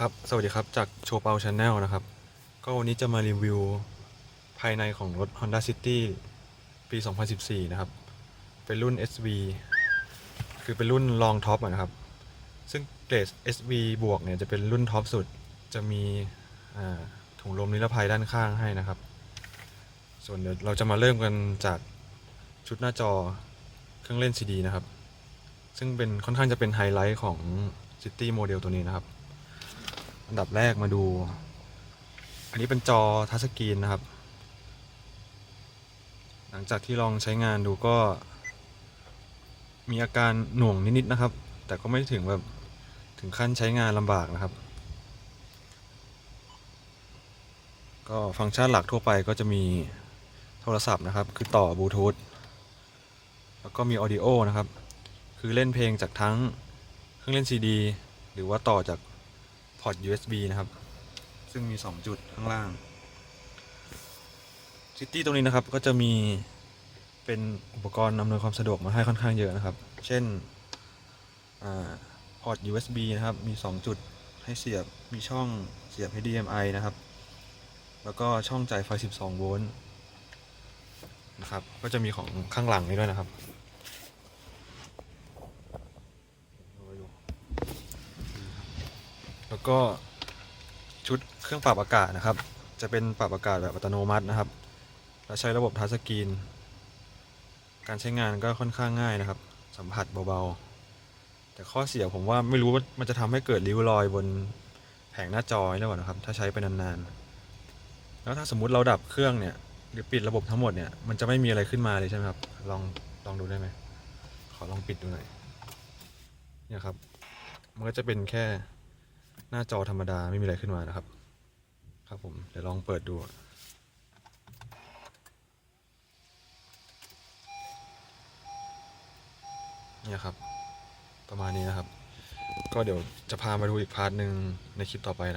ครับ สวัสดีครับ จากโชว์เปาชาแนลนะครับ ก็วันนี้จะมารีวิวภายในของรถ Honda City ปี 2014 นะครับ เป็นรุ่น SV คือเป็นรุ่นรองท็อปนะครับ ซึ่งเกรด SV บวกเนี่ยจะเป็นรุ่นท็อปสุด จะมีถุงลมนิรภัยด้านข้างให้นะครับ ส่วนเดี๋ยวเราจะมาเริ่มกันจากชุดหน้าจอเครื่องเล่น CD นะครับ ซึ่งเป็นค่อนข้างจะเป็นไฮไลท์ของ City โมเดลตัวนี้นะครับ อันดับแรกมาดู อันนี้เป็นจอทัชสกรีนนะครับ หลังจากที่ลองใช้งานดูก็ มีอาการหน่วงนิดๆนะครับ แต่ก็ไม่ถึงแบบถึงขั้นใช้งานลำบากนะครับ ก็ฟังก์ชันหลักทั่วไปก็จะมีโทรศัพท์นะครับ คือต่อบลูทูธแล้วก็มีออดิโอนะครับ คือเล่นเพลงจากทั้งเครื่องเล่น CD หรือว่าต่อจาก พอร์ต USB นะครับ ซึ่งมี 2 จุดข้างล่าง City ตรงนี้นะครับก็จะมีเป็นอุปกรณ์อำนวยความสะดวกมาให้ค่อนข้างเยอะนะครับ เช่นอาพอร์ต USB นะครับ มี 2 จุดให้เสียบ มีช่องเสียบ HDMI นะครับ แล้วก็ช่องจ่ายไฟ 12 โวลต์นะครับ ก็จะมีของข้างหลังนี้ด้วยนะครับ แล้วก็ชุดเครื่องปรับอากาศนะครับ จะเป็นปรับอากาศแบบอัตโนมัตินะครับ และใช้ระบบทัชสกรีน การใช้งานก็ค่อนข้างง่ายนะครับ สัมผัสเบาๆ แต่ข้อเสียผมว่าไม่รู้ว่ามันจะทำให้เกิดริ้วรอยบนแผงหน้าจอหรือเปล่านะครับ ถ้าใช้ไปนานๆ แล้วถ้าสมมุติเราดับเครื่องเนี่ยหรือปิดระบบทั้งหมดเนี่ยมันจะไม่มีอะไรขึ้นมาเลยใช่ไหมครับ ลองลองดูได้ไหมขอลองปิดดูหน่อยเนี่ยครับ มันก็จะเป็นแค่ น้าจอธรรมดาไม่มีอะไรขึ้นมานะครับ ครับผมเดี๋ยวลองเปิดดูเนี่ยครับ ประมาณนี้นะครับ ก็เดี๋ยวจะพามาดูอีกพาร์ทหนึ่งในคลิปต่อไปนะ